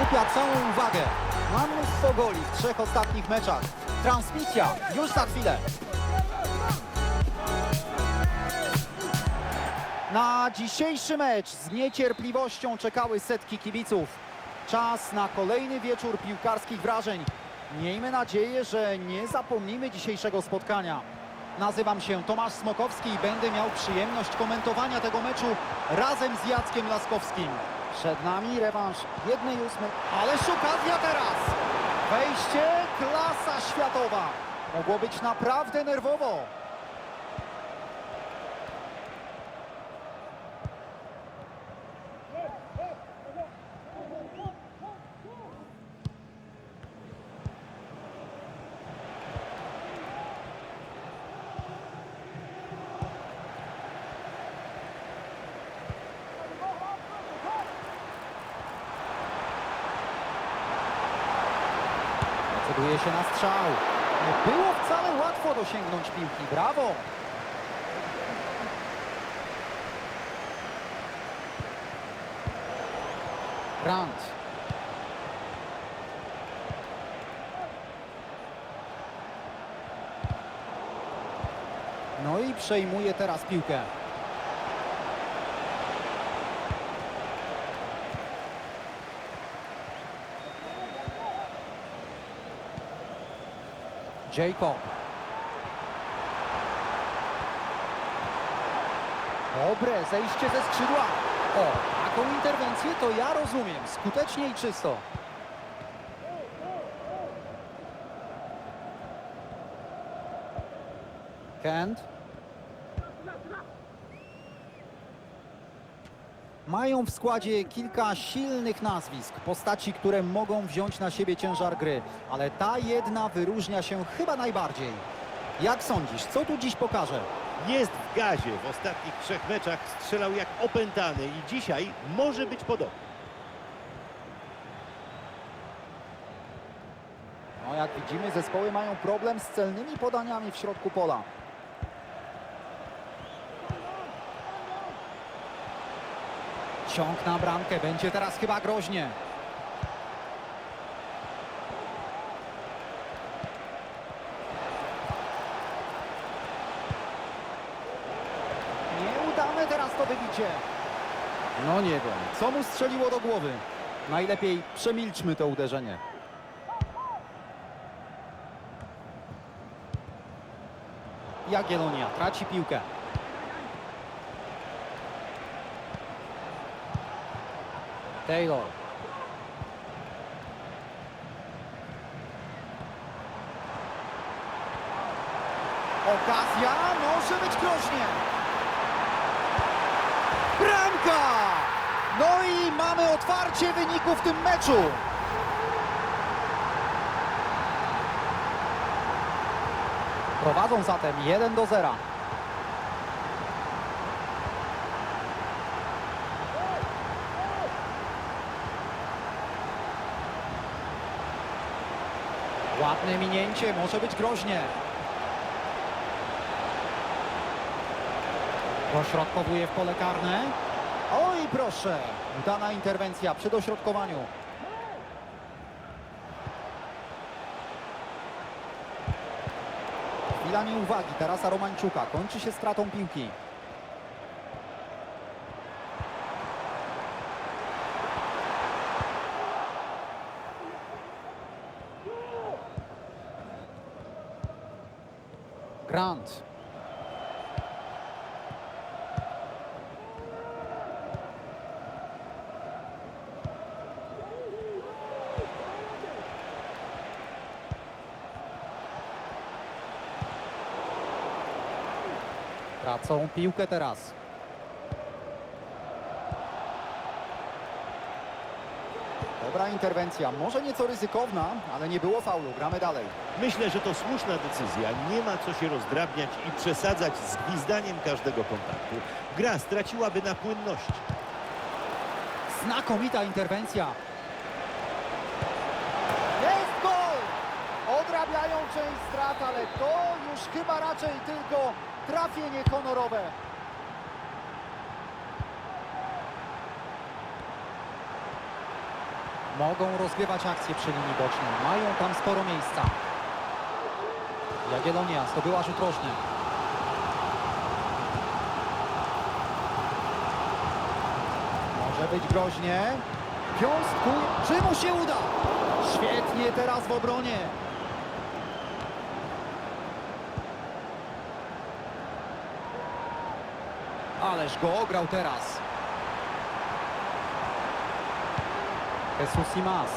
skupia całą uwagę. Ma mnóstwo goli w trzech ostatnich meczach. Transmisja już za chwilę. Na dzisiejszy mecz z niecierpliwością czekały setki kibiców. Czas na kolejny wieczór piłkarskich wrażeń. Miejmy nadzieję, że nie zapomnimy dzisiejszego spotkania. Nazywam się Tomasz Smokowski i będę miał przyjemność komentowania tego meczu razem z Jackiem Laskowskim. Przed nami rewanż 1-8, ależ okazja teraz! Wejście klasa światowa. Mogło być naprawdę nerwowo. Decyduje się na strzał. Nie było wcale łatwo dosięgnąć piłki. Brawo! Brandt. No i przejmuje teraz piłkę. Jacob. Dobre zejście ze skrzydła. O, taką interwencję to ja rozumiem. Skutecznie i czysto. Kent. Mają w składzie kilka silnych nazwisk, postaci, które mogą wziąć na siebie ciężar gry, ale ta jedna wyróżnia się chyba najbardziej. Jak sądzisz, co tu dziś pokaże? Jest w gazie. W ostatnich trzech meczach strzelał jak opętany i dzisiaj może być podobny. No jak widzimy, zespoły mają problem z celnymi podaniami w środku pola. Ciąg na bramkę, będzie teraz chyba groźnie. Nieudane teraz to wybicie. No nie wiem, co mu strzeliło do głowy. Najlepiej przemilczmy to uderzenie. Jagiellonia traci piłkę. Taylor. Okazja może być groźnie. Bramka! No i mamy otwarcie wyniku w tym meczu. Prowadzą zatem 1 do 0. Ładne minięcie, może być groźnie. Dośrodkowuje w pole karne. Oj, proszę. Udana interwencja przy dośrodkowaniu. Chwila nieuwagi Tarasa Romańczuka. Kończy się stratą piłki. Grant. Tracą piłkę teraz. Dobra interwencja, może nieco ryzykowna, ale nie było faulu. Gramy dalej. Myślę, że to słuszna decyzja. Nie ma co się rozdrabniać i przesadzać z gwizdaniem każdego kontaktu. Gra straciłaby na płynności. Znakomita interwencja. Jest gol! Odrabiają część strat, ale to już chyba raczej tylko trafienie honorowe. Mogą rozgrywać akcje przy linii bocznej. Mają tam sporo miejsca. Jagiellonia zdobyła rzut rożny. Może być groźnie. Piąstkuj. Czy mu się uda? Świetnie teraz w obronie. Ależ go ograł teraz. Jesus Simas.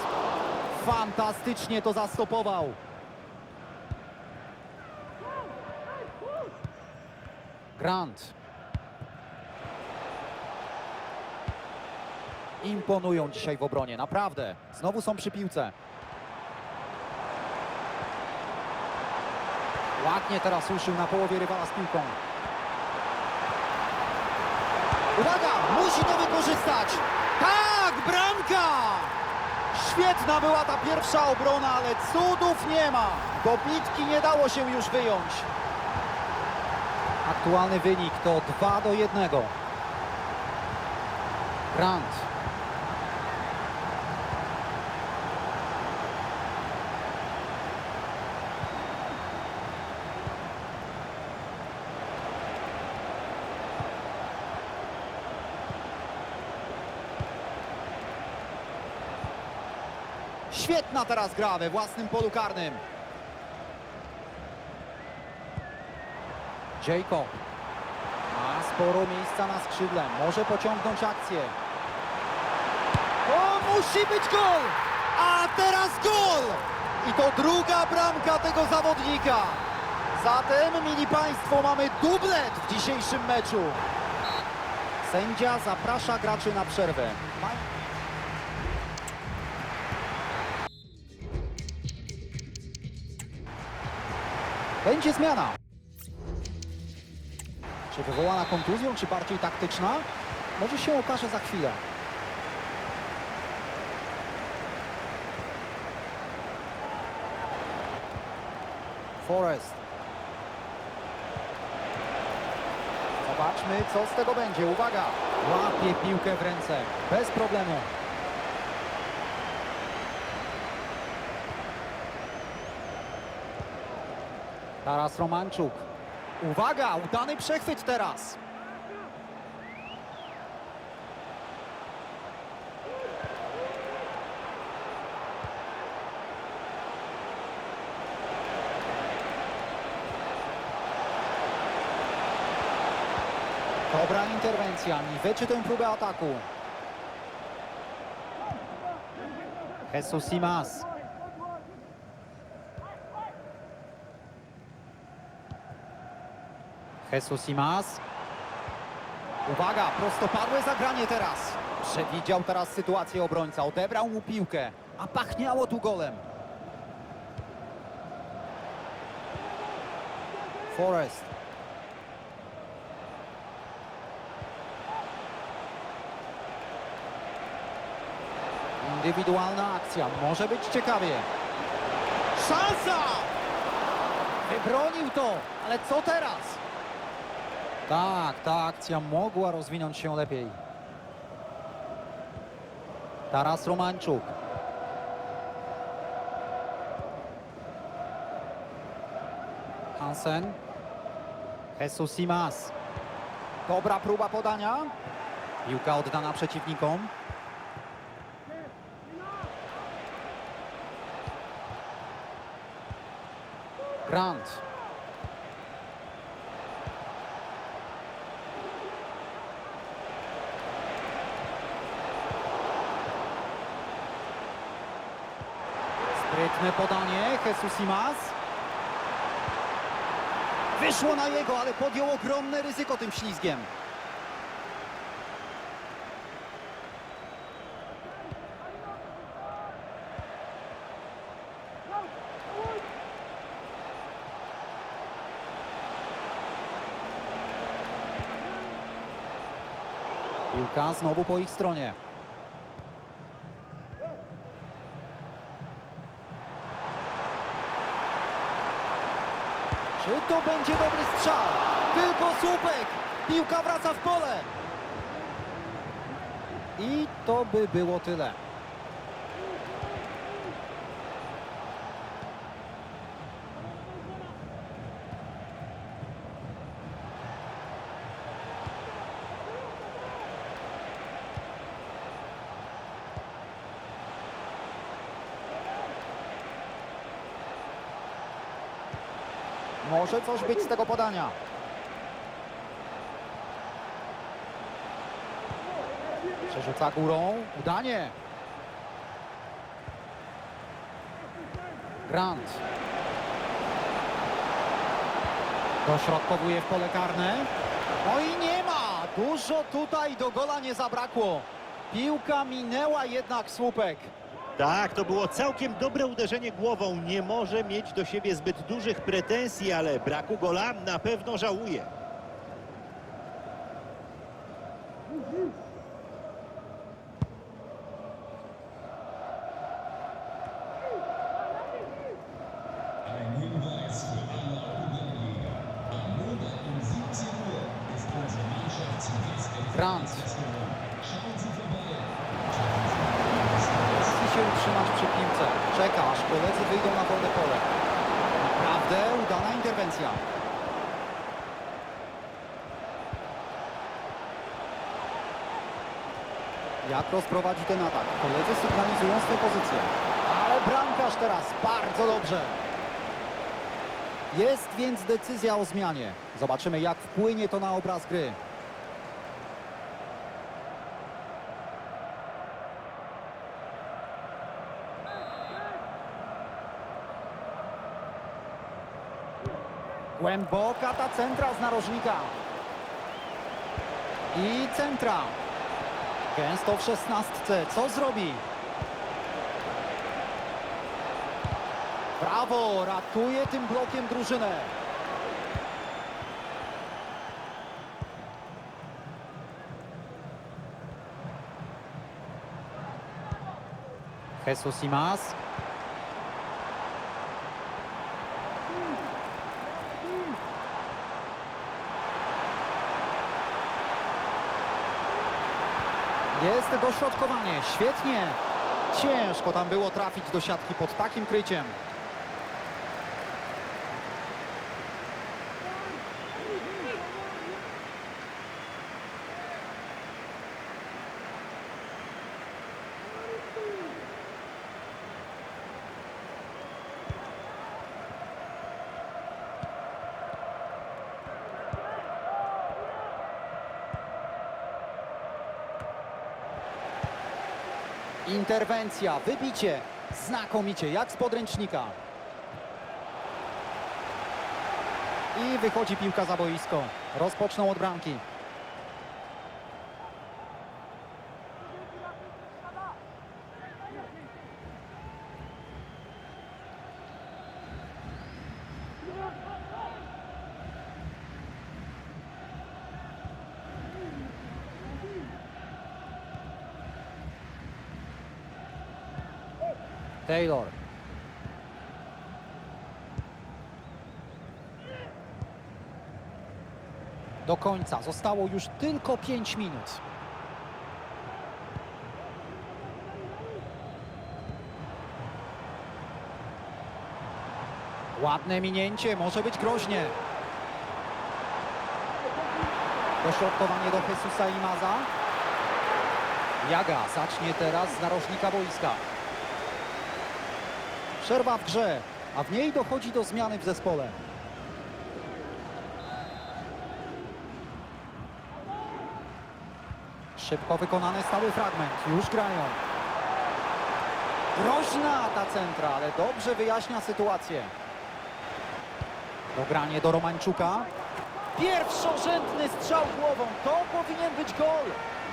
Fantastycznie to zastopował. Grant. Imponują dzisiaj w obronie, naprawdę. Znowu są przy piłce. Ładnie teraz ruszył na połowie rywala z piłką. Uwaga! Musi to wykorzystać! Tak! Bramka! Świetna była ta pierwsza obrona, ale cudów nie ma. Do bitki nie dało się już wyjąć. Aktualny wynik to 2 do 1. Grant. Świetna teraz gra we własnym polu karnym. Jacob. Ma sporo miejsca na skrzydle. Może pociągnąć akcję. To musi być gol! A teraz gol! I to druga bramka tego zawodnika. Zatem, mili Państwo, mamy dublet w dzisiejszym meczu. Sędzia zaprasza graczy na przerwę. Będzie zmiana. Czy wywołana kontuzją, czy bardziej taktyczna? Może się okaże za chwilę. Forest. Zobaczmy, co z tego będzie. Uwaga! Łapie piłkę w ręce. Bez problemu. Taras Romanczuk. Uwaga, udany przechwyt teraz. Dobra interwencja, niweczy tę próbę ataku. Jesus Simas. Jesus Simas. Uwaga, prostopadłe zagranie teraz. Przewidział teraz sytuację obrońca, odebrał mu piłkę, a pachniało tu golem. Forest. Indywidualna akcja, może być ciekawie. Szansa! Wybronił to, ale co teraz? Tak, ta akcja mogła rozwinąć się lepiej. Taras Romanczuk. Hansen. Jesus Simas. Dobra próba podania. Piłka oddana przeciwnikom. Grant. Sprytne podanie, Jesus Simas. Wyszło na jego, ale podjął ogromne ryzyko tym ślizgiem. Piłka znowu po ich stronie. Czy to będzie dobry strzał? Tylko słupek! Piłka wraca w pole! I to by było tyle. Może coś być z tego podania. Przerzuca górą. Udanie. Grant. Dośrodkowuje w pole karne. No i nie ma. Dużo tutaj do gola nie zabrakło. Piłka minęła jednak słupek. Tak, to było całkiem dobre uderzenie głową. Nie może mieć do siebie zbyt dużych pretensji, ale braku gola na pewno żałuje. Ein Jak rozprowadzi ten atak? Koledzy sygnalizują swoje pozycje. Ale bramkarz teraz bardzo dobrze. Jest więc decyzja o zmianie. Zobaczymy jak wpłynie to na obraz gry. Głęboka ta centra z narożnika. I centra. Gęsto w szesnastce. Co zrobi? Brawo! Ratuje tym blokiem drużynę. Jesus Imas. Jest dośrodkowanie, świetnie. Ciężko tam było trafić do siatki pod takim kryciem. Interwencja, wybicie. Znakomicie, jak z podręcznika. I wychodzi piłka za boisko. Rozpoczną od bramki. Taylor. Do końca zostało już tylko 5 minut. Ładne minięcie, może być groźnie. Dośrodkowanie do Jesusa Imaza. Jaga zacznie teraz z narożnika boiska. Przerwa w grze, a w niej dochodzi do zmiany w zespole. Szybko wykonany stały fragment. Już grają. Groźna ta centra, ale dobrze wyjaśnia sytuację. Dogranie do Romańczuka. Pierwszorzędny strzał głową. To powinien być gol.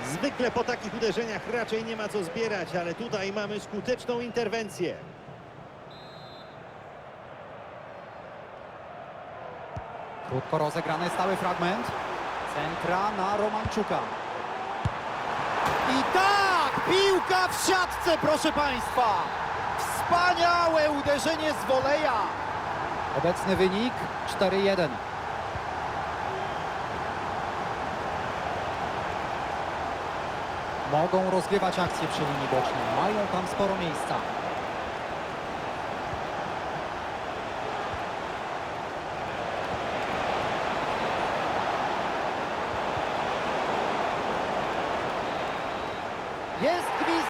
Zwykle po takich uderzeniach raczej nie ma co zbierać, ale tutaj mamy skuteczną interwencję. Krótko rozegrany stały fragment. Centra na Romanczuka. I tak! Piłka w siatce, proszę Państwa! Wspaniałe uderzenie z woleja! Obecny wynik 4-1. Mogą rozgrywać akcje przy linii bocznej. Mają tam sporo miejsca.